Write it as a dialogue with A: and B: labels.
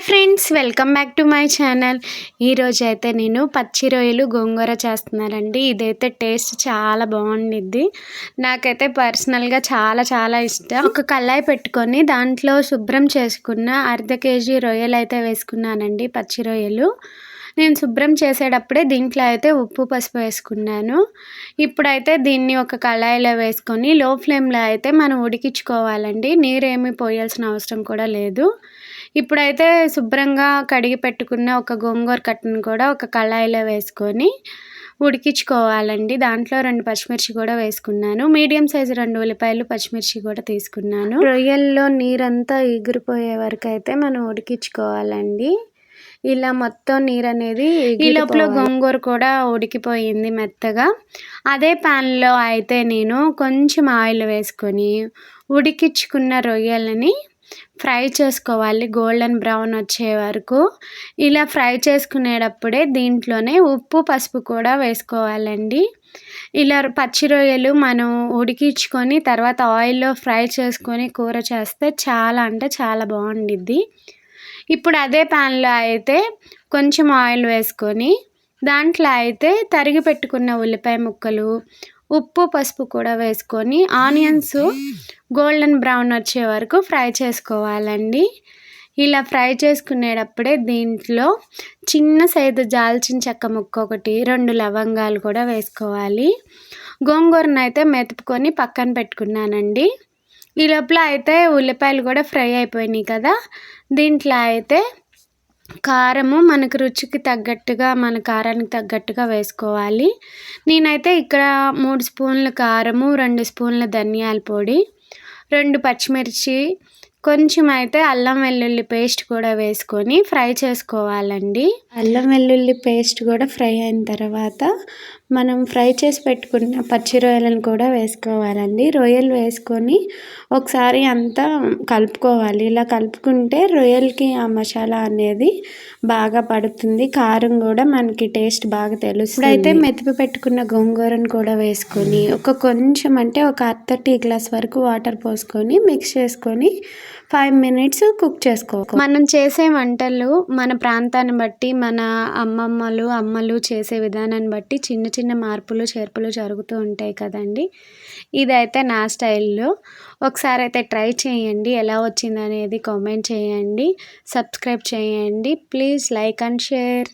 A: Hi friends welcome back to my channel. ఈరోజు అయితే నేను పచ్చి రొయ్యలు గోంగూర చేస్తున్నానండి. ఇదైతే టేస్ట్ చాలా బాగుండిద్ది. నాకైతే పర్సనల్గా చాలా చాలా ఇష్టం. ఒక కళాయి పెట్టుకొని దాంట్లో శుభ్రం చేసుకున్న అర్ధ కేజీ రొయ్యలు అయితే వేసుకున్నానండి పచ్చి రొయ్యలు. నేను శుభ్రం చేసేటప్పుడే దీంట్లో అయితే ఉప్పు పసుపు వేసుకున్నాను. ఇప్పుడైతే దీన్ని ఒక కళాయిలో వేసుకొని లో ఫ్లేమ్లో అయితే మనం ఉడికించుకోవాలండి. నీరేమీ పోయాల్సిన అవసరం కూడా లేదు. ఇప్పుడైతే శుభ్రంగా కడిగి పెట్టుకున్న ఒక గోంగూర కట్టను కూడా ఒక కళాయిలో వేసుకొని ఉడికించుకోవాలండి. దాంట్లో రెండు పచ్చిమిర్చి కూడా వేసుకున్నాను. మీడియం సైజు రెండు ఉల్లిపాయలు పచ్చిమిర్చి కూడా తీసుకున్నాను. రొయ్యల్లో నీరంతా ఎగిరిపోయే వరకు అయితే మనం ఉడికించుకోవాలండి. ఇలా మొత్తం నీరు అనేది ఈ లోపల గోంగూర కూడా ఉడికిపోయింది మెత్తగా. అదే ప్యాన్లో అయితే నేను కొంచెం ఆయిల్ వేసుకొని ఉడికించుకున్న రొయ్యలని ఫ్రై చేసుకోవాలి. గోల్డెన్ బ్రౌన్ వచ్చే వరకు. ఇలా ఫ్రై చేసుకునేటప్పుడే దీంట్లోనే ఉప్పు పసుపు కూడా వేసుకోవాలండి. ఇలా పచ్చి రొయ్యలు మనం ఉడికించుకొని తర్వాత ఆయిల్లో ఫ్రై చేసుకొని కూర చేస్తే చాలా అంటే చాలా బాగుండిద్ది. ఇప్పుడు అదే ప్యాన్లో అయితే కొంచెం ఆయిల్ వేసుకొని దాంట్లో అయితే తరిగి పెట్టుకున్న ఉల్లిపాయ ముక్కలు ఉప్పు పసుపు కూడా వేసుకొని ఆనియన్స్ గోల్డెన్ బ్రౌన్ వచ్చే వరకు ఫ్రై చేసుకోవాలండి. ఇలా ఫ్రై చేసుకునేటప్పుడే దీంట్లో చిన్న సైజు జాల్చిన చెక్క ముక్క ఒకటి రెండు లవంగాలు కూడా వేసుకోవాలి. గోంగూరను అయితే మెతుపుకొని పక్కన పెట్టుకున్నానండి. ఈ లోపల అయితే ఉల్లిపాయలు కూడా ఫ్రై అయిపోయినాయి కదా. దీంట్లో అయితే కారము మనకు రుచికి తగ్గట్టుగా మన కారానికి తగ్గట్టుగా వేసుకోవాలి. నేనైతే ఇక్కడ మూడు స్పూన్ల కారము రెండు స్పూన్ల ధనియాల పొడి రెండు పచ్చిమిర్చి కొంచెం అయితే అల్లం వెల్లుల్లి పేస్ట్ కూడా వేసుకొని ఫ్రై చేసుకోవాలండి. అల్లం వెల్లుల్లి పేస్ట్ కూడా ఫ్రై అయిన తర్వాత మనం ఫ్రై చేసి పెట్టుకున్న పచ్చి రొయ్యలను కూడా వేసుకోవాలండి. రొయ్యలు వేసుకొని ఒకసారి అంతా కలుపుకోవాలి. ఇలా కలుపుకుంటే రొయ్యలకి ఆ మసాలా అనేది బాగా పడుతుంది. కారం కూడా మనకి టేస్ట్ బాగా తెలుస్తుంది. అయితే మెతిపి పెట్టుకున్న గోంగూరను కూడా వేసుకొని ఒక కొంచెం అంటే ఒక అర్ధ టీ గ్లాస్ వరకు వాటర్ పోసుకొని మిక్స్ చేసుకొని ఫైవ్ మినిట్స్ కుక్ చేసుకో మనం చేసే వంటలు మన ప్రాంతాన్ని బట్టి మన అమ్మమ్మలు అమ్మలు చేసే విధానాన్ని బట్టి చిన్న చిన్న మార్పులు చేర్పులు జరుగుతూ ఉంటాయి కదండి. ఇదైతే నా స్టైల్లో. ఒకసారి అయితే ట్రై చేయండి. ఎలా వచ్చింది అనేది కామెంట్ చేయండి. సబ్స్క్రైబ్ చేయండి. Please like and share.